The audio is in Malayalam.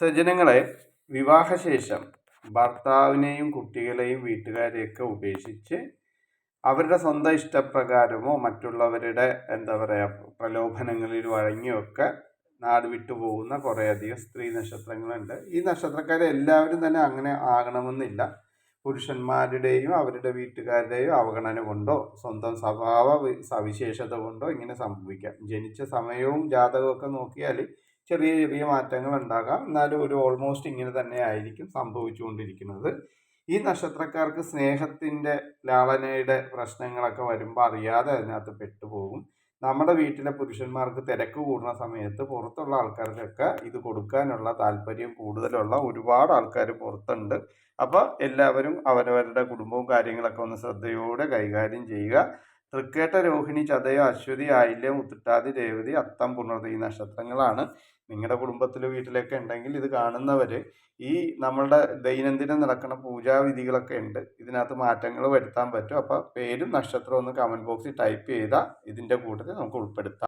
സജ്ജനങ്ങളെ വിവാഹശേഷം ഭർത്താവിനെയും കുട്ടികളെയും വീട്ടുകാരെയൊക്കെ ഉപേക്ഷിച്ച് അവരുടെ സ്വന്തം ഇഷ്ടപ്രകാരമോ മറ്റുള്ളവരുടെ എന്താ പറയുക പ്രലോഭനങ്ങളിൽ വഴങ്ങിയൊക്കെ നാട് വിട്ടു പോകുന്ന കുറേയധികം സ്ത്രീ നക്ഷത്രങ്ങളുണ്ട്. ഈ നക്ഷത്രക്കാരെ എല്ലാവരും തന്നെ അങ്ങനെ ആകണമെന്നില്ല. പുരുഷന്മാരുടെയും അവരുടെ വീട്ടുകാരുടെയും അവഗണന കൊണ്ടോ സ്വന്തം സ്വഭാവ സവിശേഷത കൊണ്ടോ ഇങ്ങനെ സംഭവിക്കാം. ജനിച്ച സമയവും ജാതകവും ഒക്കെ നോക്കിയാൽ ചെറിയ ചെറിയ മാറ്റങ്ങൾ ഉണ്ടാകാം. എന്നാലും ഒരു ഓൾമോസ്റ്റ് ഇങ്ങനെ തന്നെ ആയിരിക്കും സംഭവിച്ചുകൊണ്ടിരിക്കുന്നത്. ഈ നക്ഷത്രക്കാർക്ക് സ്നേഹത്തിന്റെ ലാളനയുടെ പ്രശ്നങ്ങളൊക്കെ വരുമ്പോൾ അറിയാതെ അതിനകത്ത് പെട്ടുപോകും. നമ്മുടെ വീട്ടിലെ പുരുഷന്മാർക്ക് തിരക്ക് കൂടുന്ന സമയത്ത് പുറത്തുള്ള ആൾക്കാർക്കൊക്കെ ഇത് കൊടുക്കാനുള്ള താല്പര്യം കൂടുതലുള്ള ഒരുപാട് ആൾക്കാർ പുറത്തുണ്ട്. അപ്പോൾ എല്ലാവരും അവരവരുടെ കുടുംബവും കാര്യങ്ങളൊക്കെ ഒന്ന് ശ്രദ്ധയോടെ കൈകാര്യം ചെയ്യുക. തൃക്കേട്ട രോഹിണി ചതയോ അശ്വതി ആയില്യം ഉത്തിട്ടാതി രേവതി അത്തം പുണർതി ഈ നക്ഷത്രങ്ങളാണ് നിങ്ങളുടെ കുടുംബത്തിൽ വീട്ടിലൊക്കെ ഉണ്ടെങ്കിൽ ഇത് കാണുന്നവർ ഈ നമ്മളുടെ ദൈനംദിനം നടക്കുന്ന പൂജാവിധികളൊക്കെ ഉണ്ട് ഇതിനകത്ത് മാറ്റങ്ങൾ വരുത്താൻ പറ്റും. അപ്പോൾ പേരും നക്ഷത്രവും ഒന്ന് കമന്റ് ബോക്സിൽ ടൈപ്പ് ചെയ്താൽ ഇതിന്റെ കൂട്ടത്തിൽ നമുക്ക് ഉൾപ്പെടുത്താം.